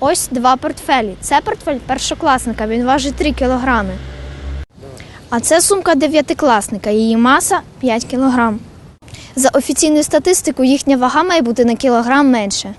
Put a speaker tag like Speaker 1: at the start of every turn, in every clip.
Speaker 1: Ось два портфелі. Це портфель першокласника, він важить 3 кілограми. А це сумка дев'ятикласника, її маса 5 кілограм. За офіційною статистикою, їхня вага має бути на кілограм менше.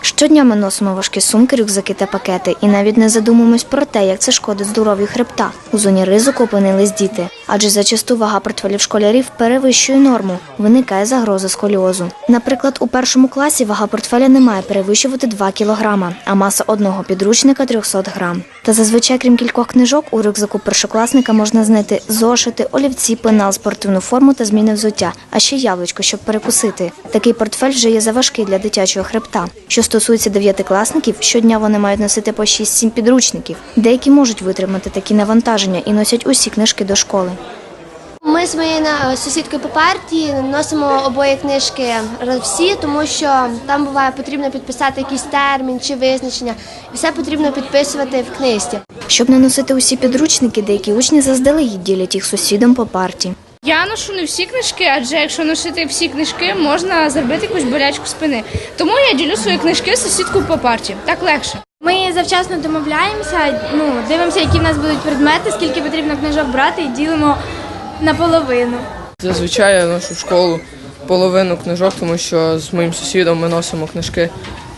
Speaker 1: Щодня ми носимо важкі сумки, рюкзаки та пакети, і навіть не задумуємось про те, як це шкодить здоров'ю хребта. У зоні ризику опинились діти, адже зачасту вага портфелів школярів перевищує норму. Виникає загроза сколіозу. Наприклад, у першому класі вага портфеля не має перевищувати 2 кілограма, а маса одного підручника 300 грам. Та зазвичай, крім кількох книжок, у рюкзаку першокласника можна знайти зошити, олівці, пенал, спортивну форму та зміни взуття, а ще яблучко, щоб перекусити. Такий портфель вже є заважкий для дитячого хребта. Що стосується дев'ятикласників, щодня вони мають носити по 6-7 підручників. Деякі можуть витримати такі навантаження і носять усі книжки до школи.
Speaker 2: Ми з моєю на- сусідкою по партії носимо обоє книжки всі, тому що там буває потрібно підписати якийсь термін чи визначення. І все потрібно підписувати в книжці.
Speaker 1: Щоб не носити усі підручники, деякі учні заздалегідь ділять їх сусідам по парті.
Speaker 3: Я ношу не всі книжки, адже якщо носити всі книжки, можна зробити якусь болячку спини. Тому я ділю свої книжки з сусідкою по парті. Так легше.
Speaker 4: Ми завчасно домовляємося, ну, дивимося, які в нас будуть предмети, скільки потрібно книжок брати, і ділимо наполовину.
Speaker 5: Зазвичай я ношу в школу половину книжок, тому що з моїм сусідом ми носимо книжки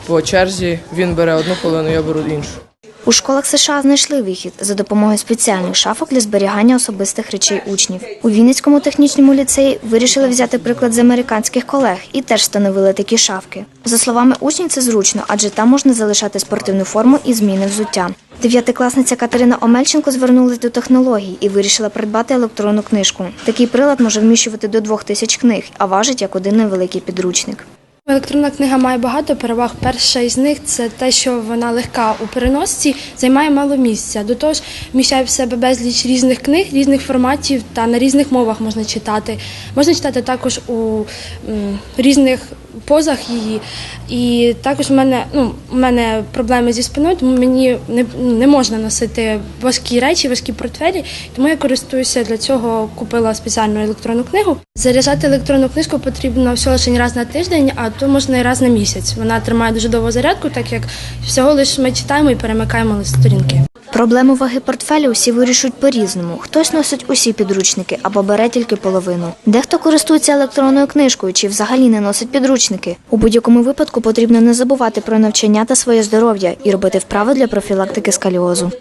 Speaker 5: по черзі. Він бере одну половину, я беру іншу.
Speaker 1: У школах США знайшли вихід за допомогою спеціальних шафок для зберігання особистих речей учнів. У Вінницькому технічному ліцеї вирішили взяти приклад з американських колег і теж встановили такі шафки. За словами учнів, це зручно, адже там можна залишати спортивну форму і зміни взуття. Дев'ятикласниця Катерина Омельченко звернулася до технологій і вирішила придбати електронну книжку. Такий прилад може вміщувати до двох тисяч книг, а важить як один невеликий підручник.
Speaker 6: Електронна книга має багато переваг. Перша із них це те, що вона легка у переносці, займає мало місця. До того ж, вміщає в себе безліч різних книг, різних форматів та на різних мовах можна читати. Можна читати також у різних позах її. І також у мене, ну, у мене проблеми зі спиною, тому мені не, не можна носити важкі речі, важкі портфелі. Тому я користуюся для цього, купила спеціальну електронну книгу. Заряджати електронну книжку потрібно всього лише раз на тиждень, а то можна і раз на місяць. Вона тримає дуже довгу зарядку, так як всього лише ми читаємо і перемикаємо сторінки.
Speaker 1: Проблему ваги портфеля усі вирішують по-різному. Хтось носить усі підручники або бере тільки половину. Дехто користується електронною книжкою чи взагалі не носить підручники. У будь-якому випадку потрібно не забувати про навчання та своє здоров'я і робити вправи для профілактики скаліозу.